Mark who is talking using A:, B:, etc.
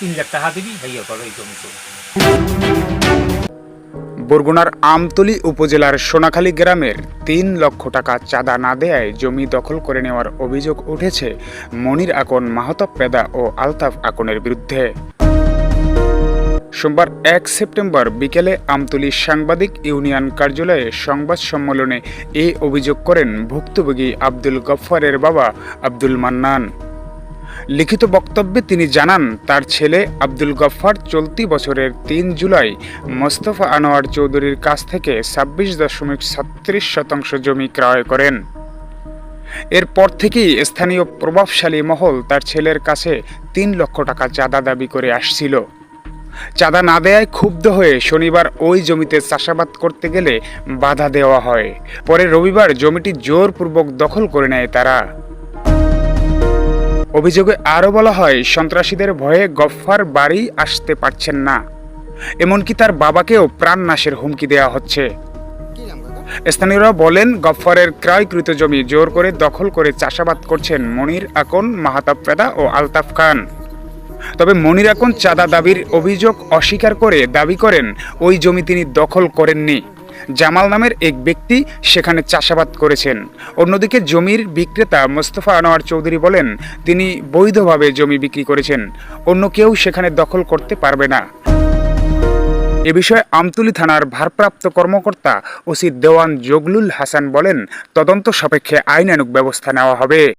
A: তিন লাখ টাকা দিবি, ভাইয়া করো এই জমি
B: বরগুনার আমতলী উপজেলার সোনাখালী গ্রামের তিন লক্ষ টাকা চাঁদা না দেয়ায় জমি দখল করে নেওয়ার অভিযোগ উঠেছে মনির আকন, মাহতাব পেদা ও আলতাফ আকনের বিরুদ্ধে। সোমবার এক সেপ্টেম্বর বিকেলে আমতলী সাংবাদিক ইউনিয়ন কার্যালয়ে সংবাদ সম্মেলনে এই অভিযোগ করেন ভুক্তভোগী আব্দুল গফফারের বাবা আব্দুল মান্নান। লিখিত বক্তব্যে তিনি জানান, তার ছেলে আব্দুল গফফার চলতি বছরের তিন জুলাই মোস্তফা আনোয়ার চৌধুরীর কাছ থেকে ছাব্বিশ দশমিক ছত্রিশ শতাংশ জমি ক্রয় করেন। এরপর থেকেই স্থানীয় প্রভাবশালী মহল তার ছেলের কাছে তিন লক্ষ টাকা চাঁদা দাবি করে আসছিল। চাঁদা না দেয়ায় ক্ষুব্ধ হয়ে শনিবার ওই জমিতে চাষাবাদ করতে গেলে বাধা দেওয়া হয়। পরে রবিবার জমিটি জোরপূর্বক দখল করে নেয় তারা। অভিযোগে আরও বলা হয়, সন্ত্রাসীদের ভয়ে গফফার বাড়ি আসতে পারছেন না। এমনকি তার বাবাকেও প্রাণনাশের হুমকি দেওয়া হচ্ছে। স্থানীয়রা বলেন, গফফারের ক্রয়কৃত জমি জোর করে দখল করে চাষাবাদ করছেন মনির আকন, মাহাতাব পেদা ও আলতাফ খান। তবে মনির আকন চাঁদা দাবির অভিযোগ অস্বীকার করে দাবি করেন, ওই জমি তিনি দখল করেননি। জামাল নামের এক ব্যক্তি সেখানে চাষাবাদ করেছেন। অন্যদিকে জমির বিক্রেতা মোস্তফা আনোয়ার চৌধুরী বলেন, তিনি বৈধভাবে জমি বিক্রি করেছেন, অন্য কেউ সেখানে দখল করতে পারবে না। এ বিষয়ে আমতুলি থানার ভারপ্রাপ্ত কর্মকর্তা ওসি দেওয়ান জগলুল হাসান বলেন, তদন্ত সাপেক্ষে আইনানুগ ব্যবস্থা নেওয়া হবে।